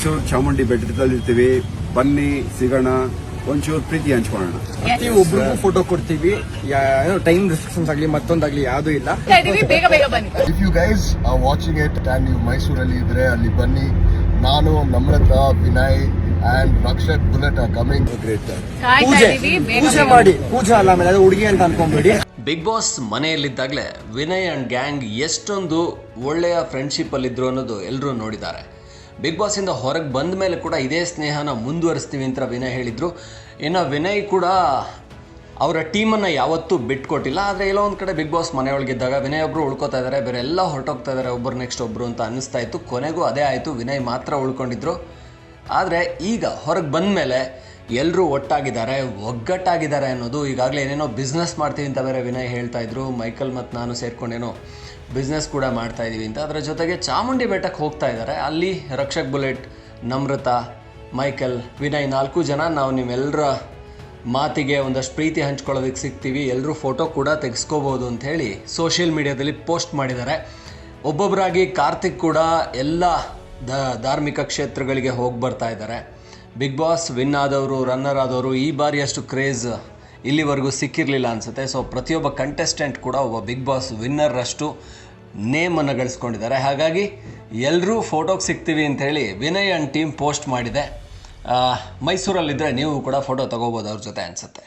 ಮೈಸೂರು ಚಾಮುಂಡಿ ಬೆಟ್ಟದಲ್ಲಿರ್ತೀವಿ ಬನ್ನಿ ಸಿಗೋಣ. ಒಂಚೂರು ಪ್ರೀತಿ ಹಂಚ್ಕೊಳ್ಳೋಣ. ಒಬ್ರಿಗೂ ಫೋಟೋ ಕೊಡ್ತೀವಿ. ಟೈಮ್ ರೆಸ್ಟ್ರಿಕ್ಷನ್ಸ್ ಆಗಲಿ ಮತ್ತೊಂದಾಗ್ಲಿ ಯಾವ್ದು ಇಲ್ಲ. ಹೋಗ್ತಾ ಬೇಗ ಬೇಗ ಬನ್ನಿ. If you guys are watching it and ನೀವು ಮೈಸೂರಲ್ಲಿ ಇದ್ರೆ ಅಲ್ಲಿ ಬನ್ನಿ. ನಾನು Namratha Vinay and Rakshak bullet are coming great ಪೂಜೆ ಬೇಗ ಪೂಜೆ ಮಾಡಿ. ಪೂಜೆ ಅಲ್ಲ ಆಮೇಲೆ ಅದು ಹುಡುಗಿ ಅಂತ ಅನ್ಕೊಂಬೇಡಿ. ಬಿಗ್ ಬಾಸ್ ಮನೆಯಲ್ಲಿದ್ದಾಗಲೇ ವಿನಯ್ ಆ್ಯಂಡ್ ಗ್ಯಾಂಗ್ ಎಷ್ಟೊಂದು ಒಳ್ಳೆಯ ಫ್ರೆಂಡ್ಶಿಪ್ಪಲ್ಲಿದ್ದರು ಅನ್ನೋದು ಎಲ್ಲರೂ ನೋಡಿದ್ದಾರೆ. ಬಿಗ್ ಬಾಸಿಂದ ಹೊರಗೆ ಬಂದ ಮೇಲೆ ಕೂಡ ಇದೇ ಸ್ನೇಹನ ಮುಂದುವರಿಸ್ತೀವಿ ಅಂತ ವಿನಯ್ ಹೇಳಿದರು. ಇನ್ನು ವಿನಯ್ ಕೂಡ ಅವರ ಟೀಮನ್ನು ಯಾವತ್ತೂ ಬಿಟ್ಕೊಟ್ಟಿಲ್ಲ, ಆದರೆ ಎಲ್ಲೋ ಒಂದು ಕಡೆ ಬಿಗ್ ಬಾಸ್ ಮನೆಯೊಳಗಿದ್ದಾಗ ವಿನಯ್ ಒಬ್ಬರು ಉಳ್ಕೋತಾ ಇದ್ದಾರೆ ಬೇರೆ ಎಲ್ಲ ಹೊರಟೋಗ್ತಾ ಇದ್ದಾರೆ ಒಬ್ಬರು ನೆಕ್ಸ್ಟ್ ಒಬ್ಬರು ಅಂತ ಅನ್ನಿಸ್ತಾ ಇತ್ತು. ಕೊನೆಗೂ ಅದೇ ಆಯಿತು, ವಿನಯ್ ಮಾತ್ರ ಉಳ್ಕೊಂಡಿದ್ರು. ಆದರೆ ಈಗ ಹೊರಗೆ ಬಂದ ಮೇಲೆ ಎಲ್ಲರೂ ಒಟ್ಟಾಗಿದ್ದಾರೆ, ಒಗ್ಗಟ್ಟಾಗಿದ್ದಾರೆ ಅನ್ನೋದು ಈಗಾಗಲೇ ಏನೇನೋ ಬಿಸ್ನೆಸ್ ಮಾಡ್ತೀವಿ ಅಂತ ಬೇರೆ ವಿನಯ್ ಹೇಳ್ತಾ ಇದ್ರು, ಮೈಕಲ್ ಮತ್ತು ನಾನು ಸೇರ್ಕೊಂಡೇನೋ ಬಿಸ್ನೆಸ್ ಕೂಡ ಮಾಡ್ತಾ ಇದ್ದೀವಿ ಅಂತ. ಅದರ ಜೊತೆಗೆ ಚಾಮುಂಡಿ ಬೆಟ್ಟಕ್ಕೆ ಹೋಗ್ತಾ ಇದ್ದಾರೆ. ಅಲ್ಲಿ ರಕ್ಷಕ್ ಬುಲೆಟ್, ನಮ್ರತಾ, ಮೈಕಲ್, ವಿನಯ್ ನಾಲ್ಕು ಜನ ನಾವು ನಿಮ್ಮೆಲ್ಲರ ಮಾತಿಗೆ ಒಂದಷ್ಟು ಪ್ರೀತಿ ಹಂಚ್ಕೊಳ್ಳೋದಕ್ಕೆ ಸಿಗ್ತೀವಿ. ಎಲ್ಲರೂ ಫೋಟೋ ಕೂಡ ತೆಗೆಸ್ಕೋಬೋದು ಅಂಥೇಳಿ ಸೋಷಿಯಲ್ ಮೀಡಿಯಾದಲ್ಲಿ ಪೋಸ್ಟ್ ಮಾಡಿದ್ದಾರೆ. ಒಬ್ಬೊಬ್ಬರಾಗಿ ಕಾರ್ತಿಕ್ ಕೂಡ ಎಲ್ಲ ಧಾರ್ಮಿಕ ಕ್ಷೇತ್ರಗಳಿಗೆ ಹೋಗಿ ಬರ್ತಾ ಇದ್ದಾರೆ. ಬಿಗ್ ಬಾಸ್ ವಿನ್ ಆದವರು ರನ್ನರ್ ಆದವರು, ಈ ಬಾರಿ ಅಷ್ಟು ಕ್ರೇಜ್ ಇಲ್ಲಿವರೆಗೂ ಸಿಕ್ಕಿರಲಿಲ್ಲ ಅನಿಸುತ್ತೆ. ಸೊ ಪ್ರತಿಯೊಬ್ಬ ಕಂಟೆಸ್ಟೆಂಟ್ ಕೂಡ ಒಬ್ಬ ಬಿಗ್ ಬಾಸ್ ವಿನ್ನರಷ್ಟು ನೇಮನ್ನು ಗಳಿಸ್ಕೊಂಡಿದ್ದಾರೆ. ಹಾಗಾಗಿ ಎಲ್ಲರೂ ಫೋಟೋಗೆ ಸಿಗ್ತೀವಿ ಅಂತ ಹೇಳಿ ವಿನಯ್ ಆ್ಯಂಡ್ ಟೀಮ್ ಪೋಸ್ಟ್ ಮಾಡಿದೆ. ಮೈಸೂರಲ್ಲಿದ್ದರೆ ನೀವು ಕೂಡ ಫೋಟೋ ತೊಗೋಬೋದು ಅವ್ರ ಜೊತೆ ಅನಿಸುತ್ತೆ.